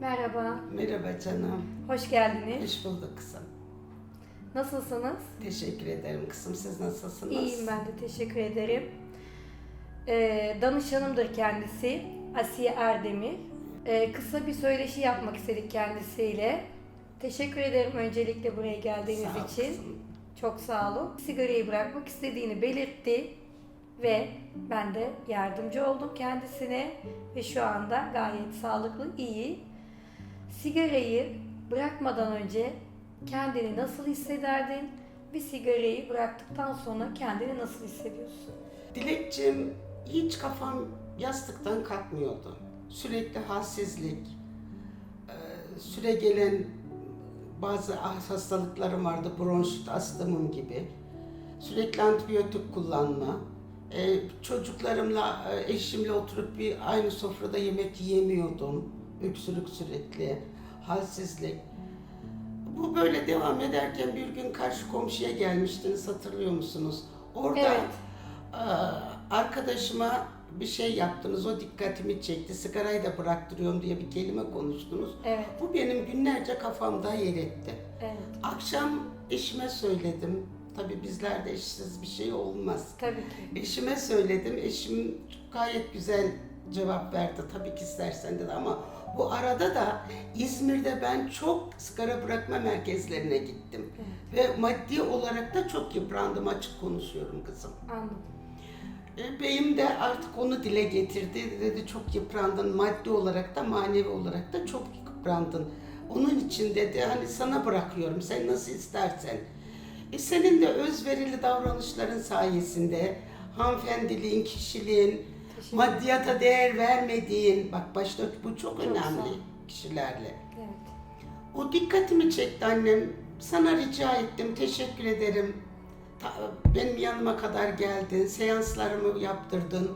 Merhaba, Merhaba canım. hoş geldiniz. Hoş bulduk kızım. Nasılsınız? Teşekkür ederim kızım. Siz nasılsınız? İyiyim ben de, teşekkür ederim. Ee, danışanımdır kendisi, Asiye Erdemir. Ee, kısa bir söyleşi yapmak istedik kendisiyle. Teşekkür ederim öncelikle buraya geldiğiniz Sağ ol için. kızım. Çok sağ olun. Sigarayı bırakmak istediğini belirtti ve ben de yardımcı oldum kendisine ve şu anda gayet sağlıklı, iyi. Sigarayı bırakmadan önce kendini nasıl hissederdin? Bir sigarayı bıraktıktan sonra kendini nasıl hissediyorsun? Dilekçim hiç kafam yastıktan kalkmıyordu. Sürekli halsizlik, e, süre gelen bazı hastalıklarım vardı. Bronşit, astımım gibi. Sürekli antibiyotik kullanma. E, Çocuklarımla, e, eşimle oturup bir aynı sofrada yemek yiyemiyordum. Öksürük sürekli, halsizlik. Bu böyle devam ederken bir gün karşı komşuya gelmiştiniz hatırlıyor musunuz? Orada Evet. eee, arkadaşıma bir şey yaptınız, o dikkatimi çekti. Sigarayı da bıraktırıyorum diye bir kelime konuştunuz. Evet, Bu benim günlerce kafamda yer etti. evet. Akşam eşime söyledim. Tabii bizlerde eşsiz bir şey olmaz. Tabii ki. Eşime söyledim. Eşim gayet güzel cevap verdi. Tabii ki istersen dedi ama bu arada da İzmir'de ben çok sigara bırakma merkezlerine gittim. Ve maddi olarak da çok yıprandım açık konuşuyorum kızım. Anladım. E, Beyim de artık onu dile getirdi. Dedi çok yıprandın maddi olarak da manevi olarak da çok yıprandın. Onun için dedi hani sana bırakıyorum sen nasıl istersen. E senin de özverili davranışların sayesinde hanımefendiliğin, kişiliğin, Teşekkür maddiyata değer vermediğin, bak başta bu çok, Çok önemli ol. kişilerle. Evet. O dikkatimi çekti annem. Sana rica ettim, teşekkür ederim. Ta- Benim yanıma kadar geldin, seanslarımı yaptırdın.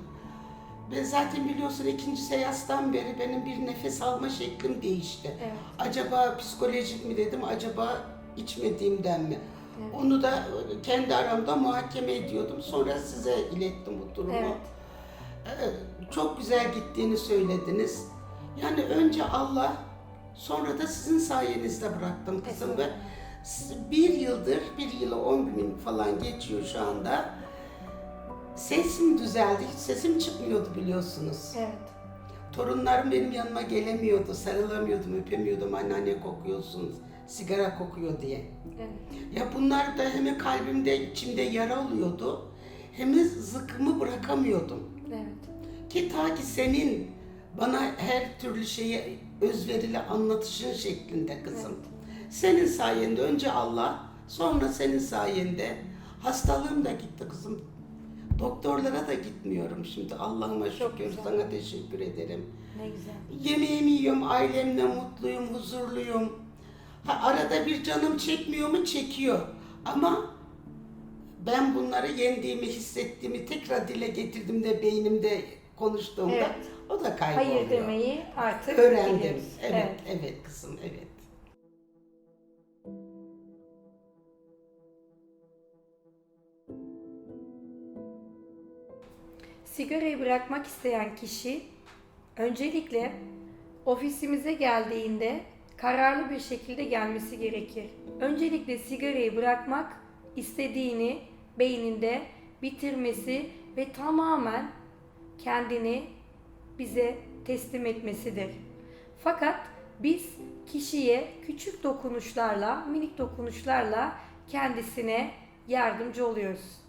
Ben zaten biliyorsun ikinci seanstan beri benim bir nefes alma şeklim değişti. Evet. Acaba psikolojik mi dedim, acaba içmediğimden mi? Evet. Onu da kendi aramda muhakeme ediyordum. Sonra size ilettim bu durumu. Evet. Çok güzel gittiğini söylediniz. Yani önce Allah, sonra da sizin sayenizde bıraktım kızım ve bir yıldır, bir yılı on gün falan geçiyor şu anda. Sesim düzeldi, hiç sesim çıkmıyordu biliyorsunuz. Evet. Torunlarım benim yanıma gelemiyordu, sarılamıyordum, öpemiyordum, anneanne kokuyorsunuz, sigara kokuyor diye. Evet. Ya bunlar da hem kalbimde, içimde yara oluyordu, hem zıkkımı bırakamıyordum. Evet. Ki ta ki senin bana her türlü şeyi özverili anlatışın şeklinde kızım. Senin sayende önce Allah, sonra senin sayende hastalığım da gitti kızım. Doktorlara da gitmiyorum şimdi. Allah'ıma şükür güzel. sana teşekkür ederim. Ne güzel. Yemeğimi yiyorum, ailemle mutluyum, huzurluyum. Ha, arada bir canım çekmiyor mu? Çekiyor. Ama ben bunları yendiğimi, hissettiğimi tekrar dile getirdiğimde, beynimde konuştuğumda Evet. o da kayboluyor. Hayır demeyi artık Öğrendim. biliyoruz. Evet, evet, kızım, evet. Sigarayı bırakmak isteyen kişi öncelikle ofisimize geldiğinde kararlı bir şekilde gelmesi gerekir. Öncelikle sigarayı bırakmak istediğini beyninde bitirmesi ve tamamen kendini bize teslim etmesidir. Fakat biz kişiye küçük dokunuşlarla, minik dokunuşlarla kendisine yardımcı oluyoruz.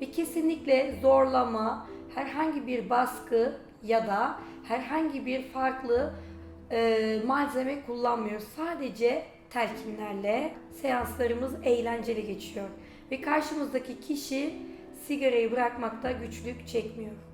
Ve kesinlikle zorlama, herhangi bir baskı ya da herhangi bir farklı e, malzeme kullanmıyoruz. Sadece telkinlerle seanslarımız eğlenceli geçiyor. Ve karşımızdaki kişi sigarayı bırakmakta güçlük çekmiyor.